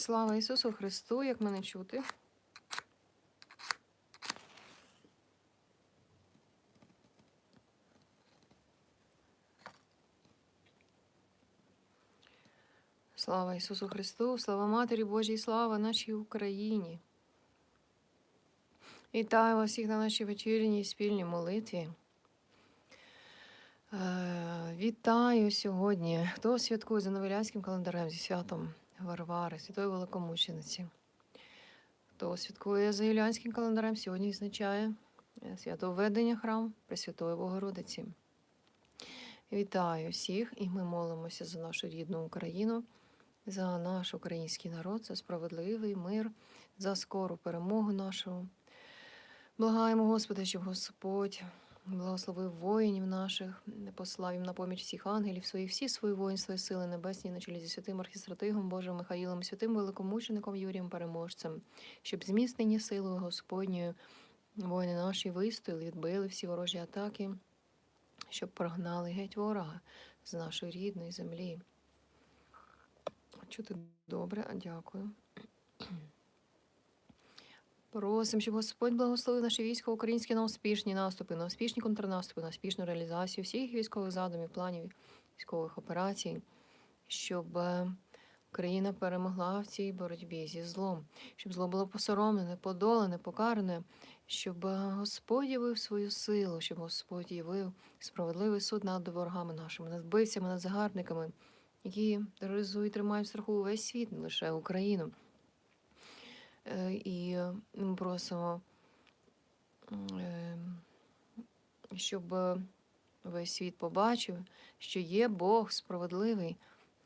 Слава Ісусу Христу, як мене чути. Слава Ісусу Христу, слава Матері Божій, слава нашій Україні. Вітаю вас всіх на нашій вечірній спільній молитві. Е, Вітаю сьогодні. Хто святкує за новоілянським календарем зі святом Варвари, Святої Великомучениці? Хто святкує за юліанським календарем, сьогодні відзначає е, свято введення храм Пресвятої Богородиці. Вітаю всіх, і ми молимося за нашу рідну Україну, за наш український народ, за справедливий мир, за скору перемогу нашу. Благаємо Господа, щоб Господь благословив воїнів наших, послав їм на поміч всіх ангелів своїх, всі свої воїнства і сили небесні, на чолі зі святим архістратигом Божим Михаїлом, святим великомучеником Юрієм Переможцем, щоб зміцнені силою Господньою воїни наші вистояли, відбили всі ворожі атаки, щоб прогнали геть ворога з нашої рідної землі. Чути добре, дякую. Просимо, щоб Господь благословив наше військо українське на успішні наступи, на успішні контрнаступи, на успішну реалізацію всіх військових задумів, планів, військових операцій, щоб е, Україна перемогла в цій боротьбі зі злом, щоб зло було посоромлене, подолене, покаране, щоб е, Господь явив свою силу, щоб Господь явив справедливий суд над ворогами нашими, над вбивцями, над загарбниками, які тероризують, тримають в страху увесь світ, не лише Україну. Е, І ми просимо, е, щоб весь світ побачив, що є Бог справедливий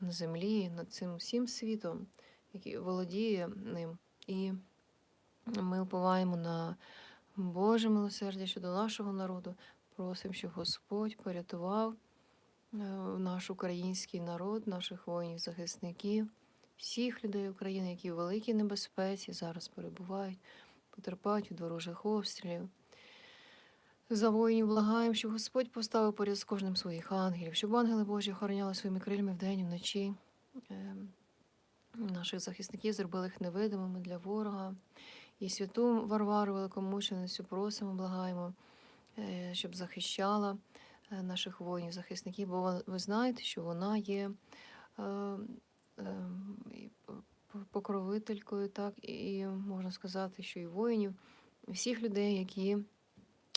на землі, над цим всім світом, який володіє ним. І ми уповаємо на Боже милосердя щодо нашого народу. Просимо, щоб Господь порятував е, наш український народ, наших воїнів-захисників всіх людей України, які в великій небезпеці зараз перебувають, потерпають від ворожих обстрілів. За воїнів благаємо, щоб Господь поставив поряд з кожним своїх ангелів, щоб ангели Божі охороняли своїми крильми вдень і вночі. Ем, Наших захисників зробили їх невидимими для ворога. І святу Варвару Великомученицю просимо, благаємо, е, щоб захищала е, наших воїнів-захисників, бо ви- знаєте, що вона є е, покровителькою, так, і можна сказати, що і воїнів, всіх людей, які,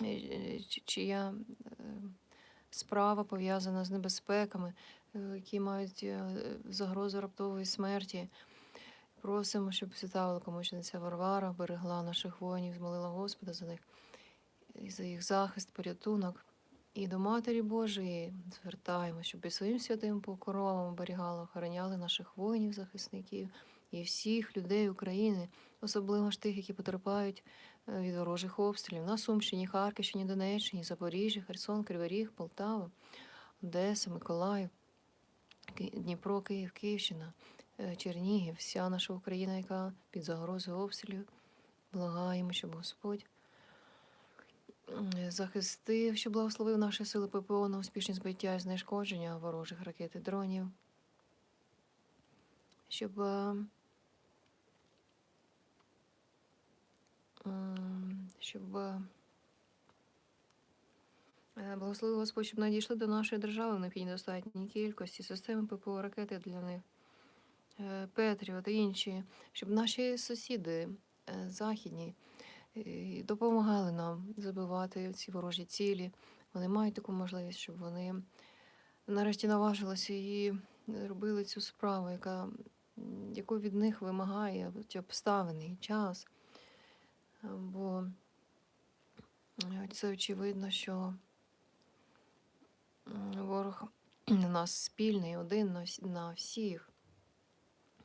е, чи- чия е, справа пов'язана з небезпеками, е, які мають загрозу раптової смерті. Просимо, щоб свята великомучениця Варвара берегла наших воїнів, змолила Господа за них і за їх захист, порятунок. І до Матері Божої звертаємо, щоб і своїм святим покровом оберігали, охороняли наших воїнів, захисників і всіх людей України, особливо ж тих, які потерпають е, від ворожих обстрілів на Сумщині, Харківщині, Донеччині, Запоріжжі, Херсон, Кривий Полтава, Одеса, Миколаїв, Дніпро, Київ, Київщина, е, Чернігів, вся наша Україна, яка під загрозою обстрілів. Благаємо, щоб Господь захистив, щоб благословив наші сили ППО на успішні збиття і знешкодження ворожих ракет і дронів. Щоб е, щоб е, благословив Господь, щоб надійшли до нашої держави в необхідній достатній кількості системи ППО ракети для них, е, Петріот та інші, щоб наші сусіди західні е, допомагали нам забивати ці ворожі цілі. Вони мають таку можливість, щоб вони нарешті наважилися і робили цю справу, яка, яку від них вимагає ті обставини і час. Бо е, це очевидно, що ворог у нас спільний, один на всіх.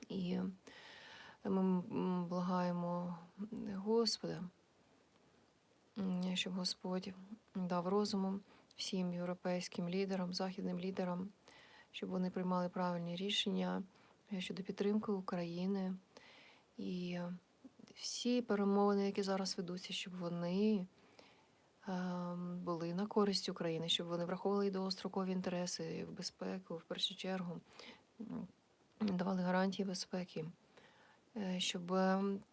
І ми благаємо Господа, щоб Господь дав розуму всім європейським лідерам, західним лідерам, щоб вони приймали правильні рішення е, щодо підтримки України. І всі перемовини, які зараз ведуться, щоб вони ем, були на користь України, щоб вони враховували і довгострокові інтереси в безпеку, в першу чергу, давали гарантії безпеки е, щоб е, ц-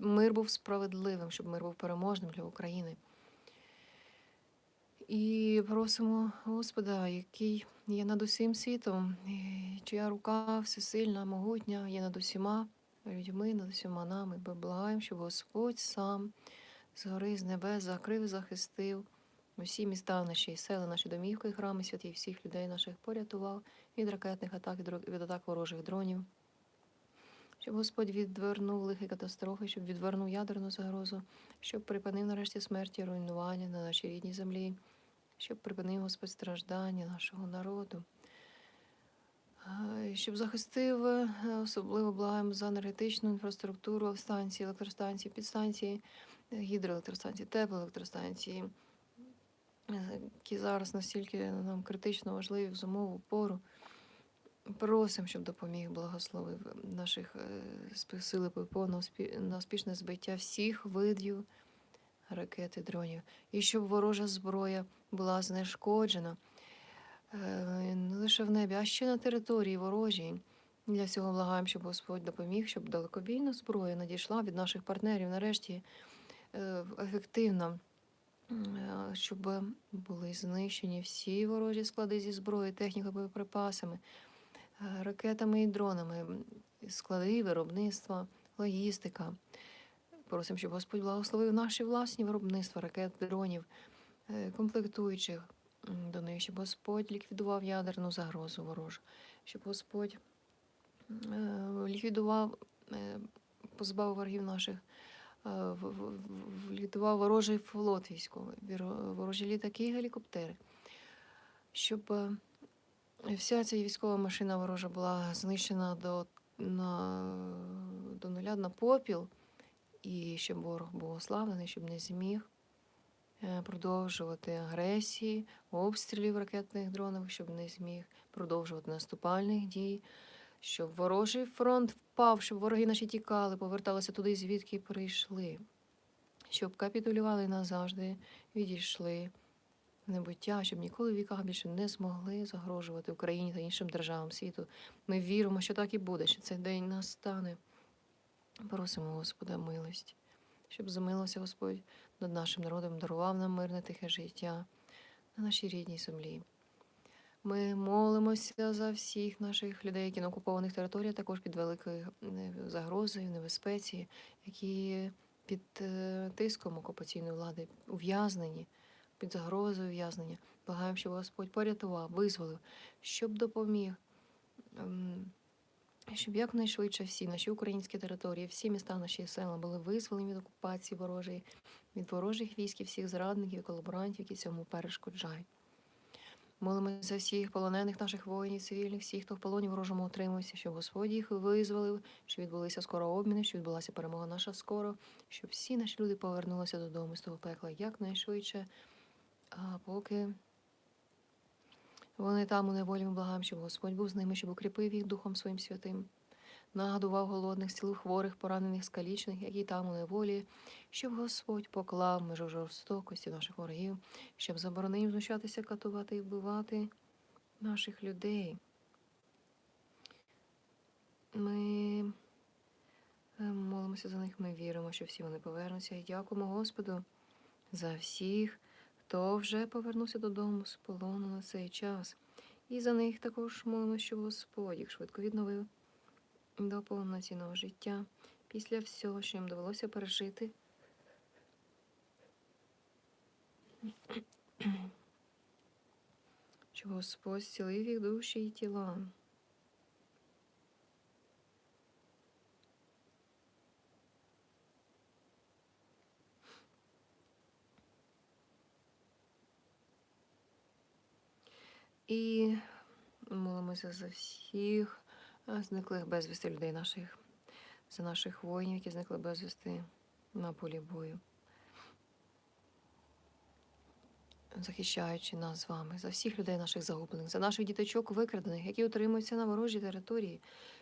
мир був справедливим, щоб мир був переможним для України. І просимо Господа, який є над усім світом, чия рука всесильна, могутня, є над усіма людьми, над усіма нами. Ми благаємо, щоб Господь сам згори з небес закрив, і захистив усі міста наші, села, наші домівки, храми святі, всіх людей наших порятував від ракетних атак, від атак ворожих дронів. Щоб Господь відвернув лихі катастрофи, щоб відвернув ядерну загрозу, щоб припинив нарешті смерті руйнування на нашій рідній землі, щоб припинив Господь страждання нашого народу, щоб захистив е, особливо благаємо за енергетичну інфраструктуру станції, електростанції, підстанції, е, гідроелектростанції, теплоелектростанції, е, які зараз настільки нам критично важливі в зимову пору. Просимо, щоб допоміг благословив наших е, сили ППО на успі- на успішне збиття всіх видів ракет і дронів. І щоб ворожа зброя була знешкоджена е, не лише в небі, а ще на території ворожій. Для цього благаємо, щоб Господь допоміг, щоб далекобійна зброя надійшла від наших партнерів нарешті е, ефективно, щоб були знищені всі ворожі склади зі зброєю, технікою, боєприпасами, ракетами і дронами, склади виробництва, логістика. Просимо, щоб Господь благословив наші власні виробництва ракет, дронів, е, комплектуючих. До них, щоб Господь ліквідував ядерну загрозу ворожу, щоб Господь е, ліквідував, е, позбавив ворогів наших, е, в- в- в- ліквідував ворожий флот військовий, ворожі літаки і гелікоптери, щоб е, вся ця військова машина ворожа була знищена до, на, до нуля на попіл, і щоб ворог був ослаблений, щоб не зміг е, продовжувати агресії, обстрілів ракетних дронів, щоб не зміг продовжувати наступальних дій, щоб ворожий фронт впав, щоб вороги наші тікали, поверталися туди, звідки прийшли, щоб капітулювали назавжди, відійшли небуття, щоб ніколи в віках більше не змогли загрожувати Україні та іншим державам світу. Ми віримо, що так і буде, що цей день настане. Просимо Господа милості, щоб замилився Господь над нашим народом, дарував нам мирне тихе життя на нашій рідній землі. Ми молимося за всіх наших людей, які на окупованих територіях, також під великою е, загрозою, небезпеці, які під е, тиском окупаційної влади ув'язнені, під загрозою ув'язнення. Благаємо, щоб Господь порятував, визволив, щоб допоміг. ем, щоб якнайшвидше всі наші українські території, всі міста, наші села були визволені від окупації ворожої, від ворожих військ і всіх зрадників і колаборантів, які цьому перешкоджають. Молимося за всіх полонених наших воїнів, цивільних, всіх, хто в полоні ворожому утримується, щоб Господь їх визволив, щоб відбулися скоро обміни, щоб відбулася перемога наша скоро, щоб всі наші люди повернулися додому з того пекла якнайшвидше. А поки вони там у неволі, ми благаємо, щоб Господь був з ними, щоб укріпив їх Духом Своїм святим, нагадував голодних, зцілив хворих, поранених, скалічених, які там у неволі, щоб Господь поклав межу жорстокості наших ворогів, щоб заборонив знущатися, катувати і вбивати наших людей. Ми е, молимося за них, ми віримо, що всі вони повернуться. І дякуємо Господу за всіх, хто вже повернувся додому з полону на цей час. І за них також молимося, щоб Господь їх швидко відновив до повноцінного життя після всього, що їм довелося пережити. Щоб Господь зцілив їх душі і тіла. І молимося за всіх е, зниклих безвісти людей наших, за наших воїнів, які зникли безвісти на полі бою. Захищаючи нас з вами, за всіх людей наших загублених, за наших діточок викрадених, які утримуються на ворожій території,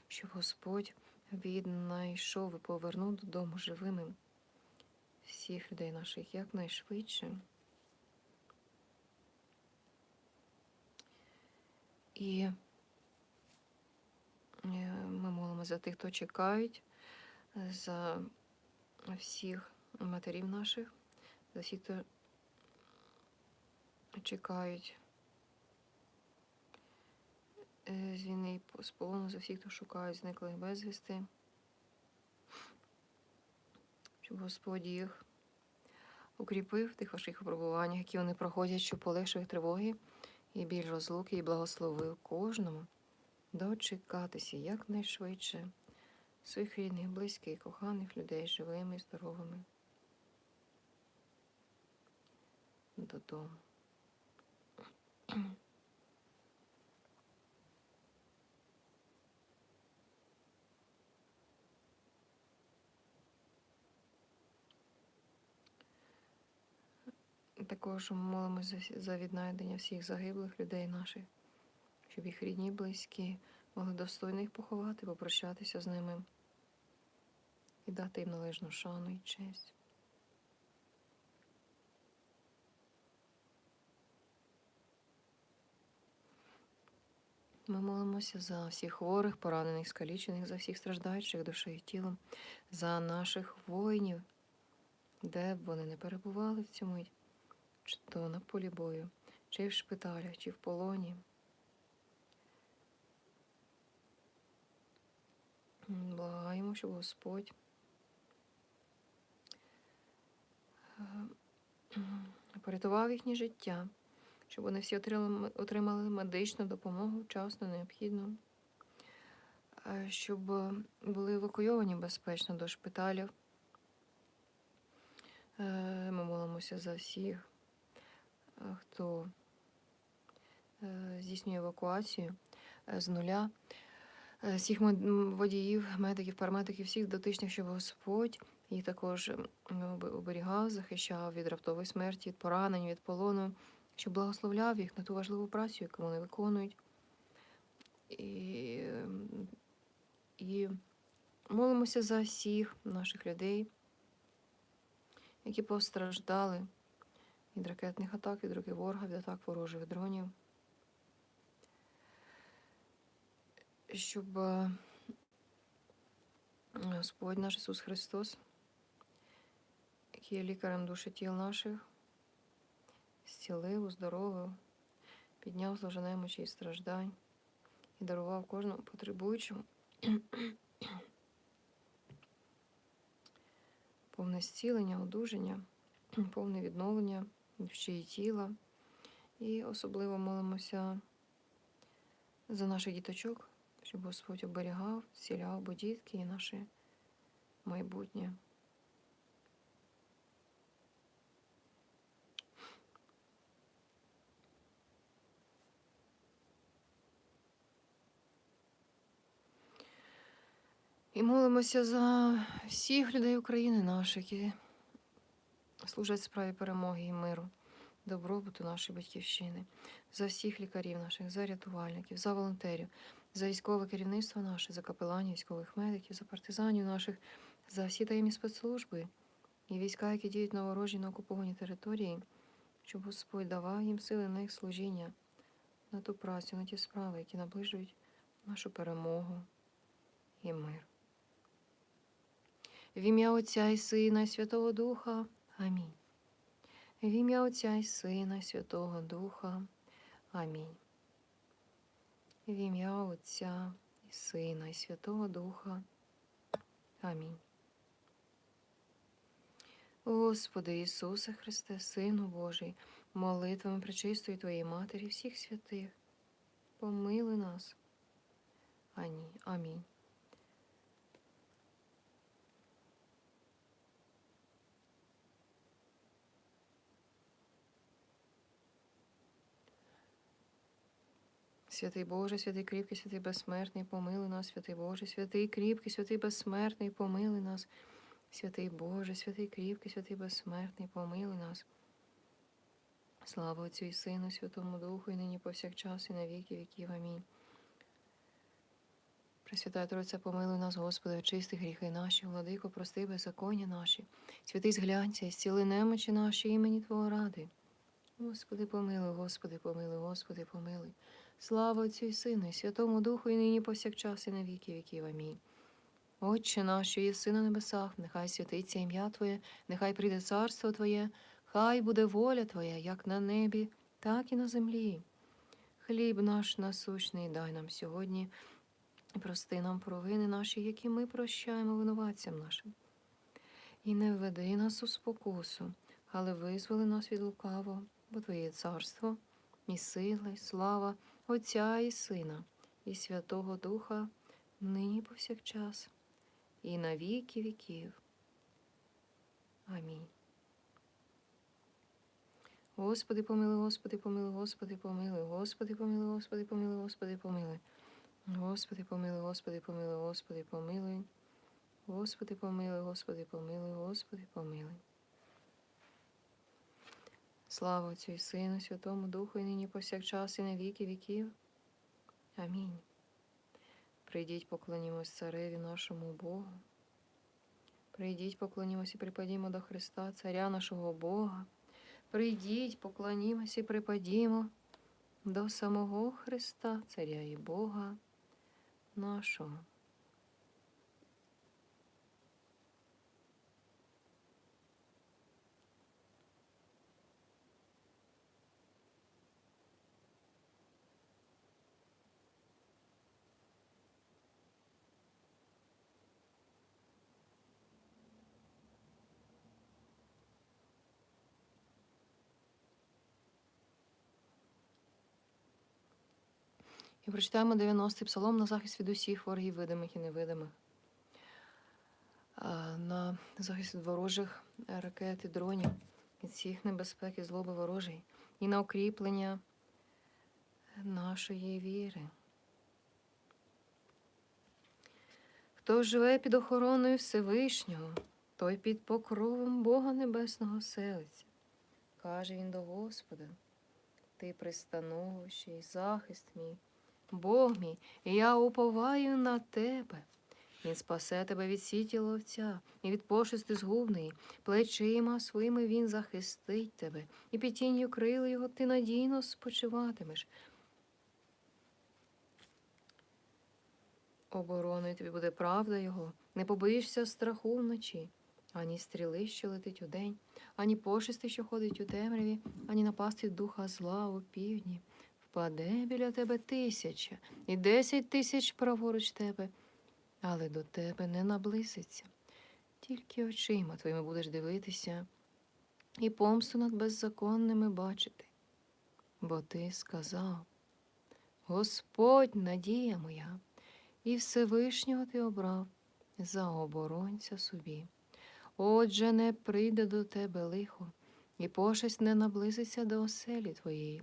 щоб Господь віднайшов і повернув додому живими всіх людей наших якнайшвидше. І е, ми молимо за тих, хто чекають за всіх матерів наших, за всіх, хто чекають е, з війни з полону, за всіх, хто шукають зниклих безвісти, щоб Господь їх укріпив в тих важких випробуваннях, які вони проходять, щоб полегшив тривоги і біль розлуки, і благословив кожному дочекатися якнайшвидше своїх рідних, близьких, коханих людей живими і здоровими додому. Також ми молимося за віднайдення всіх загиблих людей наших, щоб їх рідні, близькі могли достойно їх поховати, попрощатися з ними і дати їм належну шану і честь. Ми молимося за всіх хворих, поранених, скалічених, за всіх страждаючих душею і тілом, за наших воїнів, де б вони не перебували в цю мить, чи то на полі бою, чи в шпиталях, чи в полоні. Благаємо, щоб Господь е, порятував їхнє життя, щоб вони всі отримали, отримали медичну допомогу вчасно, необхідну, е, щоб е, були евакуйовані безпечно до шпиталів. Е, Ми молимося за всіх, е, хто е, здійснює евакуацію е, з нуля, е, всіх водіїв, медиків, парамедиків, всіх дотичних, щоб Господь їх також оберігав, захищав від раптової смерті, від поранень, від полону, щоб благословляв їх на ту важливу працю, яку вони виконують. І, і молимося за всіх наших людей, які постраждали від ракетних атак, від руки ворога, від атак ворожих дронів. Щоб е, Господь наш Ісус Христос, який є лікарем душі тіл наших, зцілив, оздоровив, підняв зложа немочі і страждань і дарував кожному потребуючому повне зцілення, одужання, повне відновлення душі і тіла. І особливо молимося за наших діточок, щоб Господь оберігав, зціляв, бо дітки і наше майбутнє. І молимося за всіх людей України наших, служать справі перемоги і миру, добробуту нашої батьківщини, за всіх лікарів наших, за рятувальників, за волонтерів, за військове керівництво наше, за капеланів, військових медиків, за партизанів наших, за всі таємні спецслужби і війська, які діють на ворожій на окупованій території, щоб Господь давав їм сили на їх служіння, на ту працю, на ті справи, які наближують нашу перемогу і мир. В ім'я Отця і Сина, і Святого Духа. Амінь. В ім'я Отця і Сина, Святого Духа. Амінь. В ім'я Отця і Сина, і Святого Духа. Амінь. Господи Ісусе Христе, Сину Божий, молитвами пречистої Твоєї Матері, всіх святих, помили нас. Амінь. Святий Боже, святий кріпкий, святий безсмертний, помили нас, святий Боже, святий кріпкий, святий безсмертний, помили нас. Святий Боже, святий кріпкий, святий безсмертний, помили нас. Слава Отцю і Сину, Святому Духу, і нині повсякчас, і на віки віків. Амінь. Пресвятая Тройця, помилуй нас, Господи, очисти гріхи наші, владико, прости беззаконня наші, святий зглянься, зціли немочі наші імені Твого ради. Господи, помилуй, Господи, помилуй, Господи, помилуй. Слава Отцю і Сину, і Святому Духу, і нині повсякчас, і на віки віків. Амінь. Отче наш, що єси на небесах, нехай святиться ім'я Твоє, нехай прийде царство Твоє, хай буде воля Твоя, як на небі, так і на землі. Хліб наш насущний дай нам сьогодні, і прости нам провини наші, які ми прощаємо винуватцям нашим. І не введи нас у спокусу, але визволи нас від лукавого, бо Твоє царство, і сила, і слава Отця і Сина, і Святого Духа, нині повсякчас, і на віки віків. Амінь. Господи, помилуй, Господи, помилуй, Господи, помилуй, Господи, помилуй, Господи, помилуй, Господи, помилуй. Господи, помилуй, Господи, помилуй, Господи, помилуй. Господи, помилуй, Господи, помилуй, Господи, помилуй. Слава Отцю і Сину, Святому Духу, і нині повсякчас, і на віки віків. Амінь. Прийдіть, поклонімось цареві нашому Богу. Прийдіть, поклонімось і припадімо до Христа, Царя нашого Бога. Прийдіть, поклонімось і припадімо до самого Христа, Царя і Бога нашого. Прочитаємо 90-й псалом на захист від усіх ворогів, видимих і невидимих. На захист від ворожих ракет і дронів, від всіх небезпек і злоби ворожої, і на укріплення нашої віри. Хто живе під охороною Всевишнього, той під покровом Бога Небесного селиться. Каже він до Господа, ти пристановище і захист мій. Бог мій, я уповаю на тебе. Він спасе тебе від сіті ловця і від пошести згубної, плечима своїми він захистить тебе, і під тінню крил його ти надійно спочиватимеш. Обороною тобі буде правда його, не побоїшся страху вночі, ані стріли, що летить удень, ані пошести, що ходить у темряві, ані напасти духа зла у півдні. Впаде біля тебе тисяча і десять тисяч праворуч тебе, але до тебе не наблизиться. Тільки очима твоїми будеш дивитися і помсту над беззаконними бачити. Бо ти сказав: Господь надія моя, і Всевишнього ти обрав за оборонця собі. Отже, не прийде до тебе лихо, і пошесть не наблизиться до оселі твоєї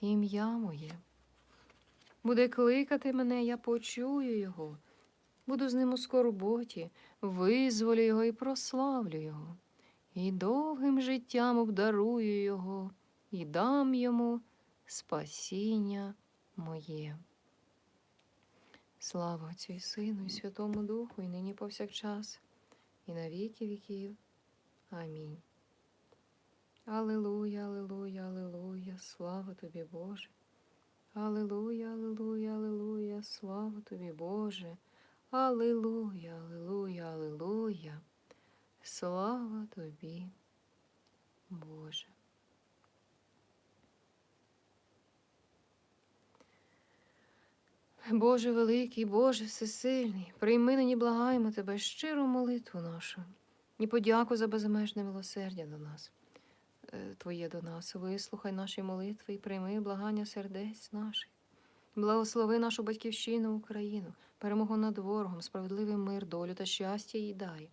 ім'я моє. Буде кликати мене, я почую його, буду з ним у скорботі, визволю його і прославлю його, і довгим життям обдарую його, і дам йому спасіння моє. Слава Отцю і Сину, і Святому Духу, і нині повсякчас, і на віки віків. Амінь. Аллилуйя, Аллилуйя, Аллилуйя, слава тобі, Боже. Аллилуйя, Аллилуйя, Аллилуйя, слава тобі, Боже. Аллилуйя, Аллилуйя, Аллилуйя, слава тобі, Боже. Боже великий, Боже всесильний, прийми нині благаємо Тебе щиру молитву нашу і подяку за безмежне милосердя до нас. Е, Твоє до нас. Вислухай наші молитви і прийми благання сердець наших. Благослови нашу батьківщину, Україну, перемогу над ворогом, справедливий мир, долю та щастя їй дай.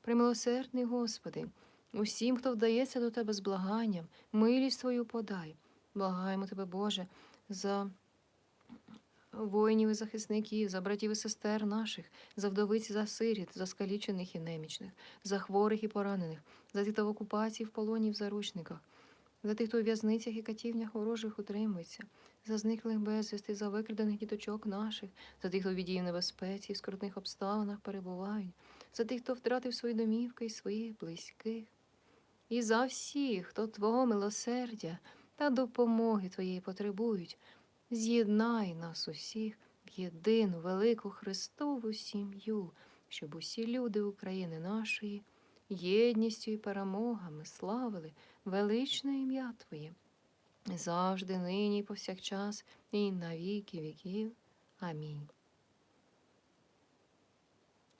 Примилосердний, Господи, усім, хто вдається до Тебе з благанням, милість Твою подай. Благаємо Тебе, Боже, за воїнів і захисників, за братів і сестер наших, за вдовиць, за сиріт, за скалічених і немічних, за хворих і поранених, за тих, хто в окупації, в полоні, в заручниках, за тих, хто у в'язницях і катівнях ворожих утримується, за зниклих безвісти, за викрадених діточок наших, за тих, хто в відії в небезпеці, в скрутних обставинах перебувають, за тих, хто втратив свої домівки і своїх близьких, і за всіх, хто Твого милосердя та допомоги Твоєї потребують, з'єднай нас усіх в єдину велику Христову сім'ю, щоб усі люди України нашої єдністю і перемогами славили величне ім'я Твоє, завжди, нині, повсякчас, і на віки віків. Амінь.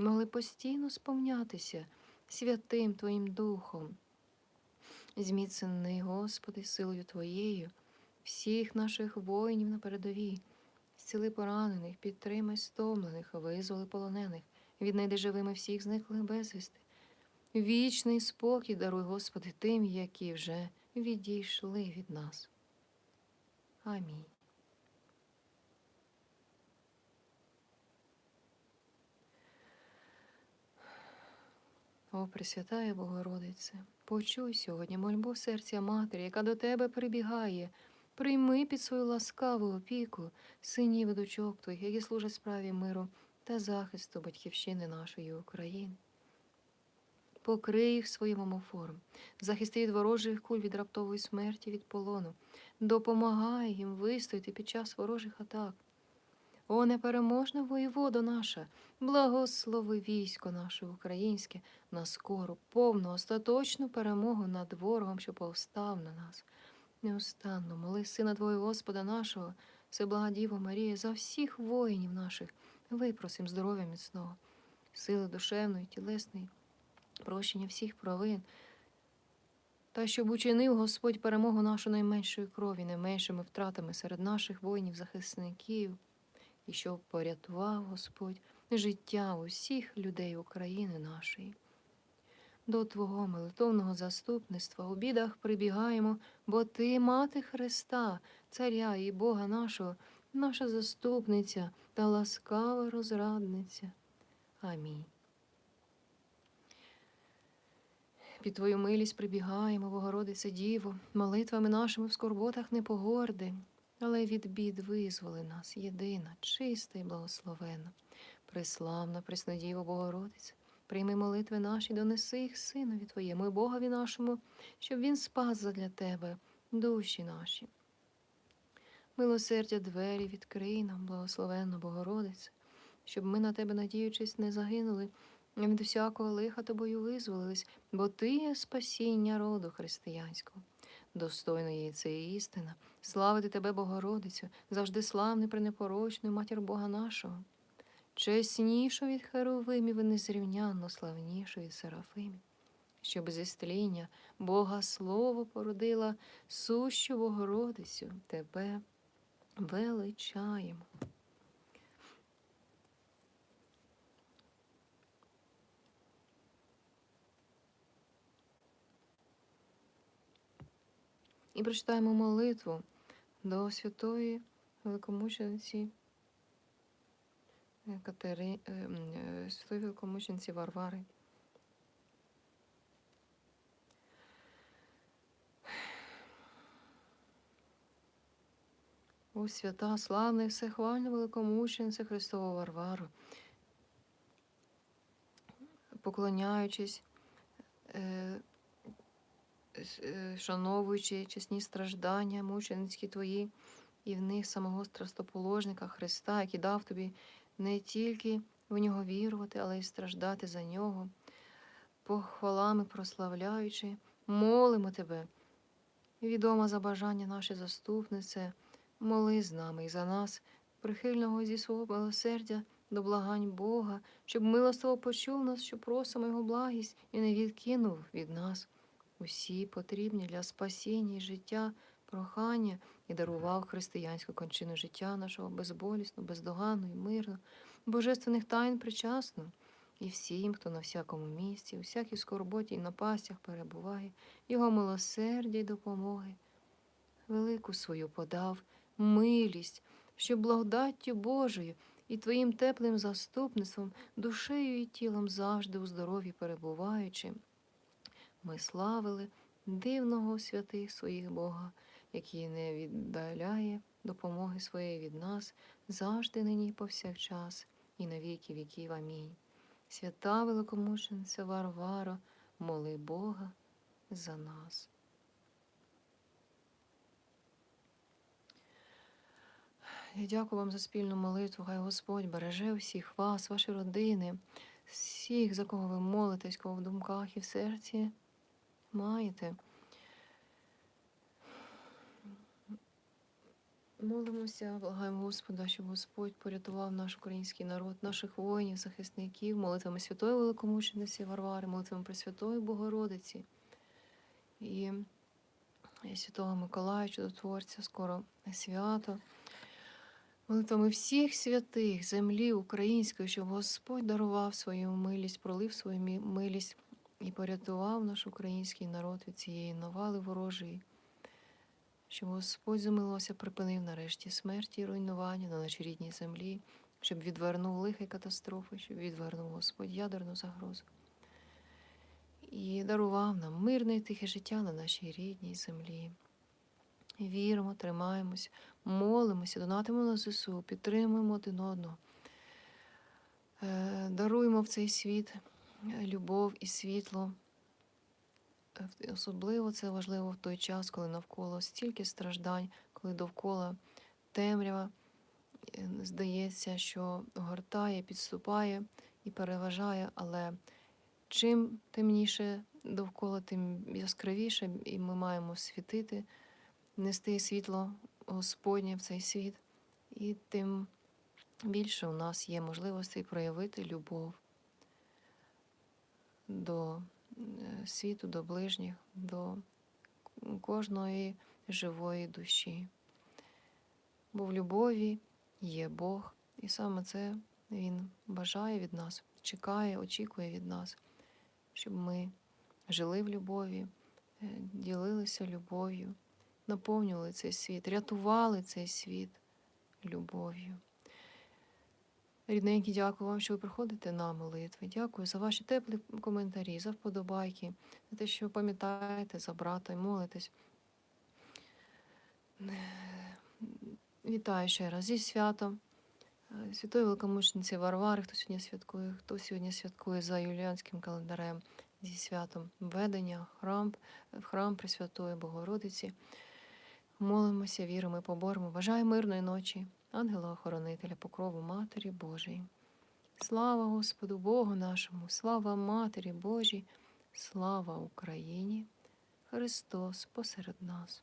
могли постійно сповнятися святим Твоїм Духом. Зміцнений, Господи, силою Твоєю, всіх наших воїнів на передовій, зціли поранених, підтримай стомлених, визволи полонених, віднайди живими всіх зниклих безвісти. Вічний спокій даруй, Господи, тим, які вже відійшли від нас. Амінь. О, Пресвятая Богородице, почуй сьогодні мольбу серця Матері, яка до тебе прибігає. Прийми під свою ласкаву опіку синів і дочок твоїх, які служать справі миру та захисту батьківщини нашої України. Покрий їх своїм омофором, захисти від ворожих куль від раптової смерті, від полону, допомагай їм вистояти під час ворожих атак. О, непереможна воєвода наша, благослови військо наше українське на скору, повну, остаточну перемогу над ворогом, що повстав на нас. Неустанно моли Сина Твого Господа нашого, Всеблагодіво Марія, за всіх воїнів наших, випросим здоров'я міцного, сили душевної, тілесної, прощення всіх провин. Та щоб учинив Господь перемогу нашу найменшої крові, найменшими втратами серед наших воїнів-захисників, і щоб порятував Господь життя усіх людей України нашої. До Твого молитовного заступництва у бідах прибігаємо, бо Ти, мати Христа, Царя і Бога нашого, наша заступниця та ласкава розрадниця. Амінь. Під Твою милість прибігаємо, Богородице Діво, молитвами нашими в скорботах не погорди, але від бід визволи нас, єдина, чиста і благословена, преславна, преснодіво Богородице, прийми молитви наші, донеси їх Синові Твоєму і Богові нашому, щоб Він спас задля Тебе душі наші. Милосердя двері відкрий нам, благословенна Богородице, щоб ми на Тебе, надіючись, не загинули, а від усякого лиха тобою визволились, бо Ти є спасіння роду християнського. Достойно є це істина, славити Тебе, Богородицю, завжди славний, пренепорочний, матір Бога нашого. Чеснішу від Херовимів і незрівнянно славнішу від Серафимів, щоб зі стління Бога Слово породила сущу Богородицю, Тебе величаємо. І прочитаємо молитву до святої великомучениці Катери... е, е, святої великомучениці Варвари. О, свята, славна і всехвальна великомучениця Христова Варвару, поклоняючись, е, е, шановуючи чесні страждання, мученицькі твої, і в них самого страстоположника Христа, який дав тобі не тільки в нього вірувати, але й страждати за нього, похвалами прославляючи, молимо тебе. Відома за бажання наше заступнице, моли з нами і за нас, прихильного зі свого милосердя, до благань Бога, щоб милостиво почув нас, що просимо Його благість і не відкинув від нас усі потрібні для спасіння і життя, прохання і дарував християнську кончину життя нашого безболісно, бездоганно і мирно, божественних тайн причасно, і всім, хто на всякому місці, у всякій скорботі і напастях перебуває, його милосердя й допомоги, велику свою подав, милість, щоб благодаттю Божою і твоїм теплим заступництвом, душею і тілом завжди у здоров'ї перебуваючи, ми славили дивного святих своїх Бога, який не віддаляє допомоги своєї від нас завжди нині повсякчас, і на віки віків. Амінь. Свята великомучениця Варвара, моли Бога за нас. Я дякую вам за спільну молитву. Хай Господь береже всіх вас, ваші родини, всіх, за кого ви молитесь, кого в думках і в серці маєте. Молимося, благаємо Господа, щоб Господь порятував наш український народ, наших воїнів, захисників, молитвами Святої Великомучениці Варвари, молитвами Пресвятої Богородиці і Святого Миколая, Чудотворця, скоро свято. Молитвами всіх святих землі української, щоб Господь дарував свою милість, пролив свою милість і порятував наш український народ від цієї навали ворожої, щоб Господь замилувався, припинив нарешті смерті і руйнування на нашій рідній землі, щоб відвернув лихи катастрофи, щоб відвернув Господь ядерну загрозу. І дарував нам мирне і тихе життя на нашій рідній землі. Віримо, тримаємось, молимося, донатимо на ЗСУ, підтримуємо один одного, Е, даруємо в цей світ любов і світло. Е, Особливо це важливо в той час, коли навколо стільки страждань, коли довкола темрява. Е, Здається, що гортає, підступає і переважає, але чим темніше довкола, тим яскравіше, і ми маємо світити, нести світло Господнє в цей світ, і тим більше у нас є можливостей проявити любов до е, світу, до ближніх, до кожної живої душі. Бо в любові є Бог, і саме це Він бажає від нас, чекає, очікує від нас, щоб ми жили в любові, е, ділилися любов'ю, наповнювали цей світ, рятували цей світ любов'ю. Рідненькі, дякую вам, що ви приходите на молитви. Дякую за ваші теплі коментарі, за вподобайки, за те, що пам'ятаєте за брата і молитесь. Вітаю ще раз зі святом. Е, Святої великомучениці Варвари, хто сьогодні святкує, хто сьогодні святкує за юліанським календарем зі святом ведення храм, в храм Пресвятої Богородиці. Молимося, віримо і поборемо. Бажаю мирної ночі, ангела-охоронителя, покрову Матері Божої. Слава Господу Богу нашому, слава Матері Божій, слава Україні! Христос посеред нас.